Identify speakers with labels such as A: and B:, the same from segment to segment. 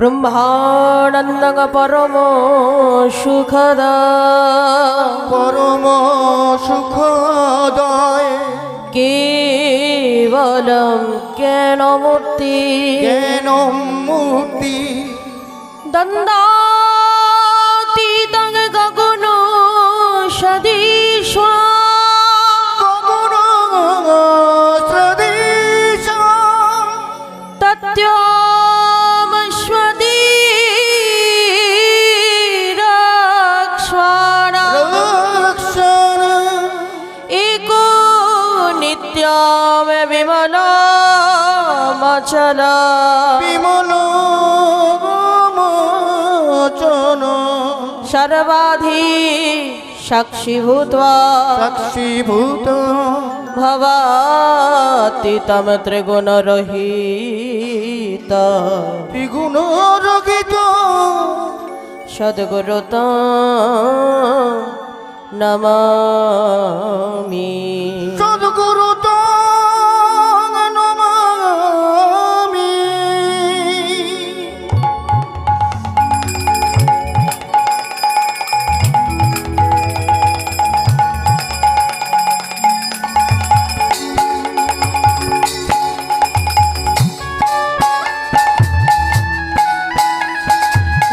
A: ব্রহ্মানন্দং পরম সুখদা
B: পরম সুখদয়
A: কেবলম কেন মূর্তি
B: জ্ঞান
A: মোচন
B: বিমল মোচন।
A: সর্বাধি সাক্ষীভূত।
B: সাক্ষীভূত।
A: ভবাতি তম
B: ত্রিগুণ রহিত।
A: ত্রিগুণ রহিত।
B: সদগুরু
A: তো নমামি। সদগুরু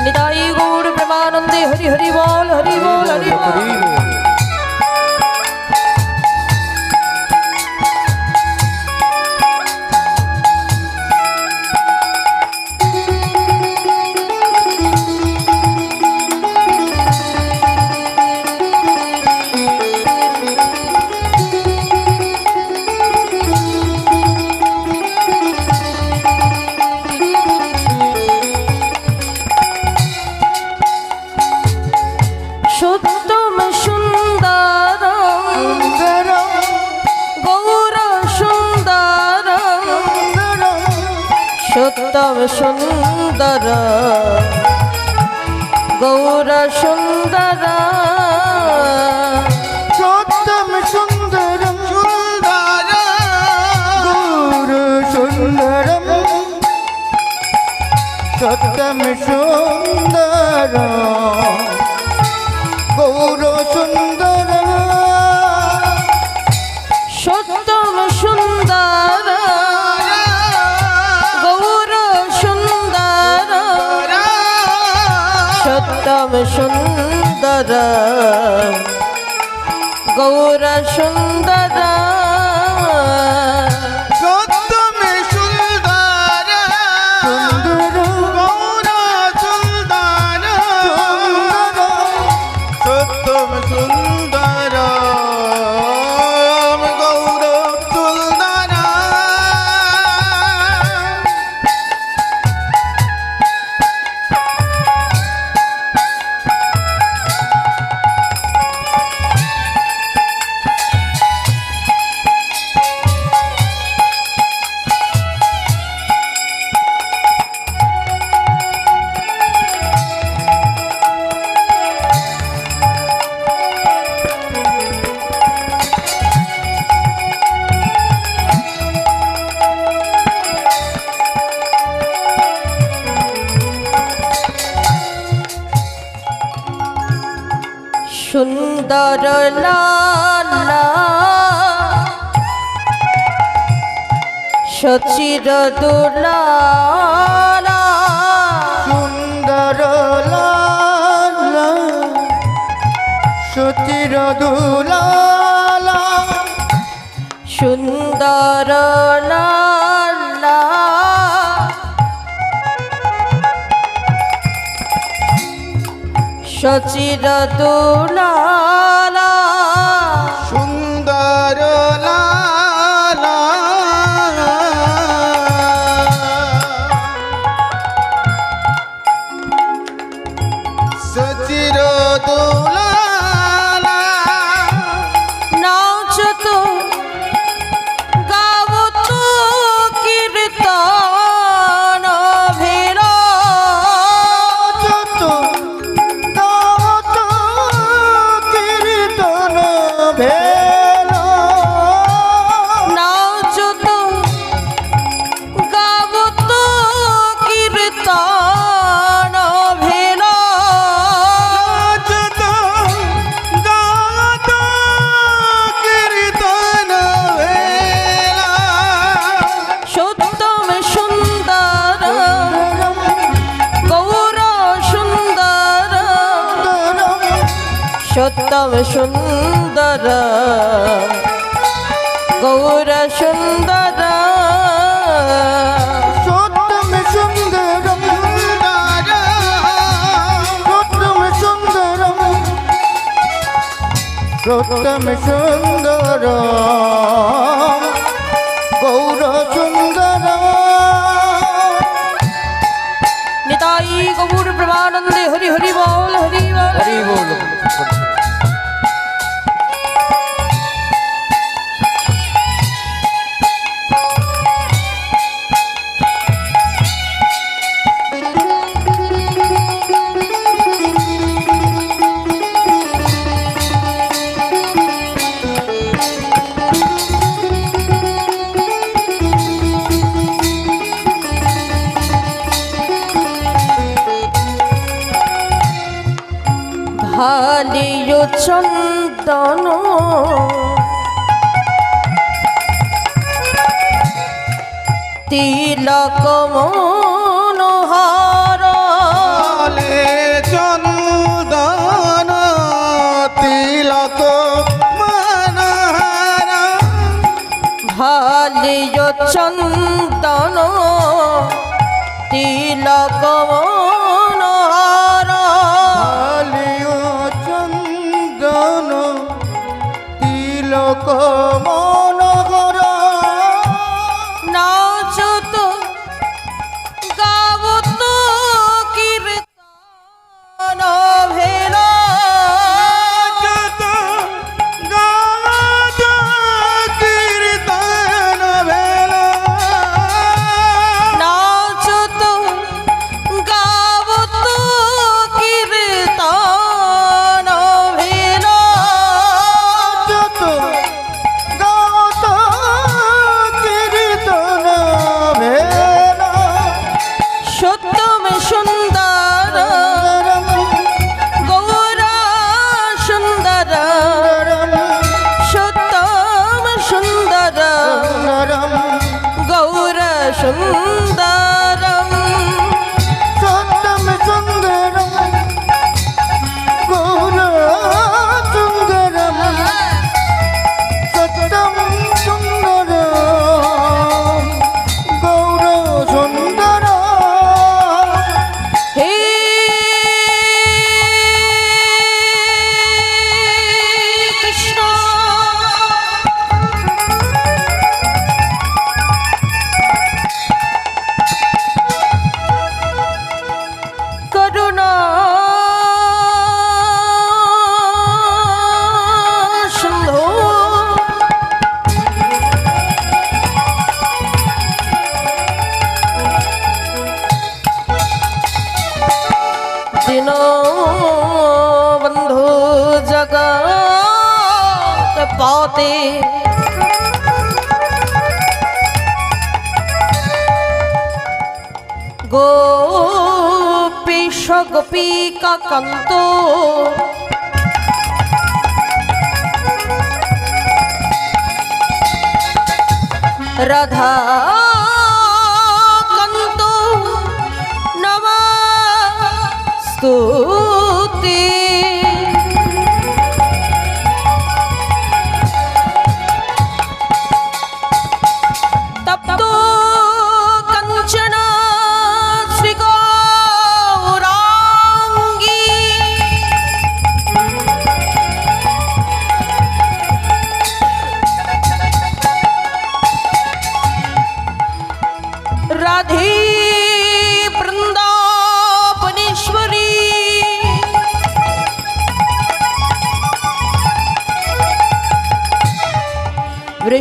B: নিতাই
A: গৌর প্রেমানন্দে হরি হরি
B: বল হরি বল হরি বল। সত্যম সুন্দর। গৌর সুন্দর।
A: সত্যম সুন্দর। গৌর সুন্দর। সত্যম সুন্দর। গৌর সুন্দর। সচির দুলা
B: সুন্দর সচির দুলালা
A: সচির দুলালা। সত্যম সুন্দর গৌর সুন্দর
B: সত্যম সুন্দর গৌর সুন্দর
A: নিতাই গৌর প্রেমানন্দে হরি হরি বল হরি বল
B: হরি বল
A: চন্দন তিলক মনোহর।
B: চন্দন তিলক মনহার।
A: ভালিও চন্দন তিলক জগৎ পাতে গোপীশ গোপিকা কান্ত রাধা কান্ত নমস্তুতে।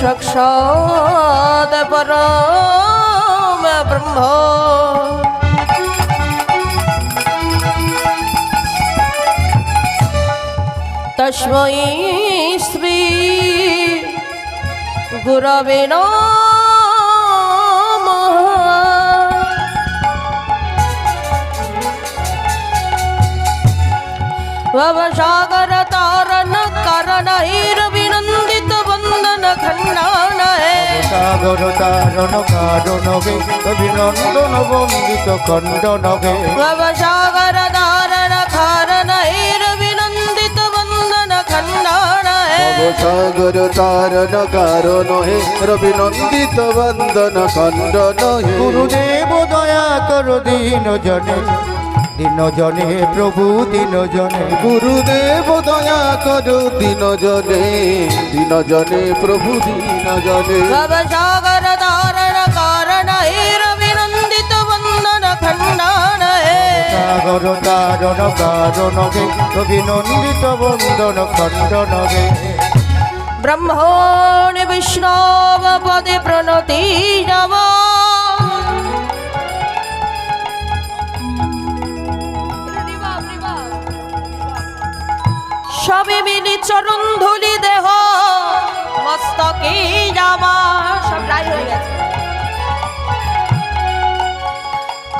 A: সাক্ষাৎ পরম ব্রহ্ম। তস্मै শ্রী গুরবে ভবসাগর তারণ করণ বিনন্দিত
B: সাগর তারণ কারণ গে অভিনন্দন বন্দিত খণ্ডন গে
A: ভবসাগর তারণ করণ বিনন্দিত বন্দন খণ্ডান
C: সাগর তারণ কারণ হে রবি নন্দিত বন্দন খণ্ডন হে।
B: গুরুদেব দয়া কর দিন জনে দিন জনে প্রভু দিন জনে
C: গুরুদেব দয়া করো দিন জনে দিন জনে প্রভু দিন জনে
A: ভবসাগর তারণ করণ বিনন্দিত বন্দন খণ্ডান
B: সাগর তারণ কারণ গে অভিনন্দিত বন্দন খণ্ডন গে
A: ব্রহ্মণি বিষ্ণব পদে প্রণতি নম সবে চরণ ধুলি দেহ। মস্তকে জামা, সব লাই হয়ে গেছে।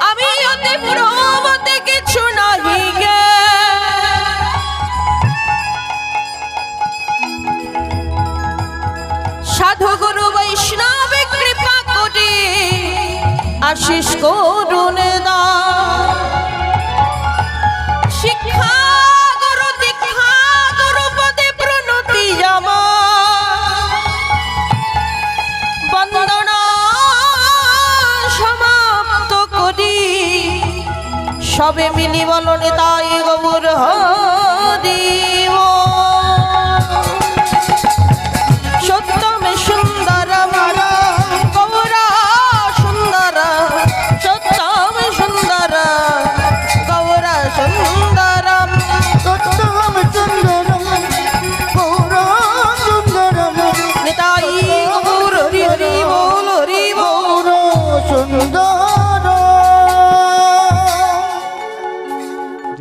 A: আমি অতি প্রমতে কিছু নাহি গে। সাধু গুরু বৈষ্ণব কৃপা কোটি আশিস করুন সবে মিলি বলনে তাই গবুর হরিব